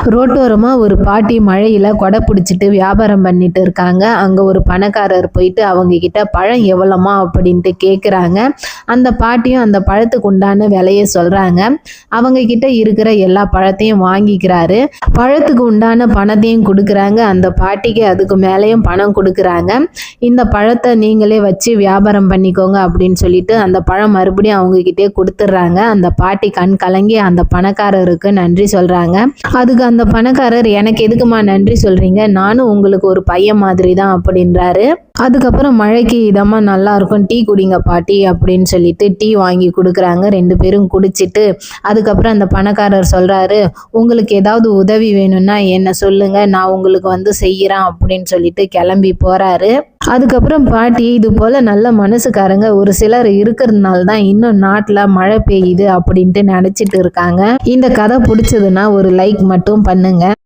ரோட்டோரமாக ஒரு பாட்டி மழையில் கொடை பிடிச்சிட்டு வியாபாரம் பண்ணிட்டு இருக்காங்க. அங்கே ஒரு பணக்காரர் போயிட்டு அவங்கக்கிட்ட பழம் எவ்வளோமா? அப்படின்ட்டு கேட்குறாங்க அந்த பாட்டியும் அந்த பழத்துக்கு உண்டான விலையை சொல்கிறாங்க அவங்கக்கிட்ட இருக்கிற எல்லா பழத்தையும் வாங்கிக்கிறாரு. பழத்துக்கு உண்டான பணத்தையும் கொடுக்குறாங்க. அந்த பாட்டிக்கு அதுக்கு மேலேயும் பணம் கொடுக்குறாங்க. இந்த பழத்தை நீங்களே வச்சு வியாபாரம் பண்ணிக்கோங்க அப்படின்னு சொல்லிட்டு அந்த பழம் மறுபடியும் அவங்கக்கிட்டே கொடுத்துட்றாங்க. அந்த பாட்டி கண் கலங்கி அந்த பணக்காரருக்கு நன்றி சொல்கிறாங்க அதுக்கு அந்த பணக்காரர் எனக்கு எதுக்குமா நன்றி சொல்கிறீங்க நானும் உங்களுக்கு ஒரு பையன் மாதிரி தான் அப்படின்றாரு. அதுக்கப்புறம் மழைக்கு இதமாக நல்லா இருக்கும் டீ குடிங்க பாட்டி அப்படின்னு சொல்லிட்டு டீ வாங்கி கொடுக்குறாங்க. ரெண்டு பேரும் குடிச்சிட்டு அதுக்கப்புறம் அந்த பணக்காரர் சொல்கிறாரு உங்களுக்கு ஏதாவது உதவி வேணும்னா என்ன சொல்லுங்கள் நான் உங்களுக்கு வந்து செய்கிறேன் அப்படின்னு சொல்லிட்டு கிளம்பி போகிறாரு அதுக்கப்புறம் பாட்டி இது போல் நல்ல மனசுக்காரங்க ஒரு சிலர் இருக்கிறதுனால தான் இன்னும் நாட்டில் மழை பெய்யுது அப்படின்ட்டு நினச்சிட்டு இருக்காங்க. இந்த கதை பிடிச்சதுன்னா ஒரு லைக் மட்டும் பண்ணுங்கள்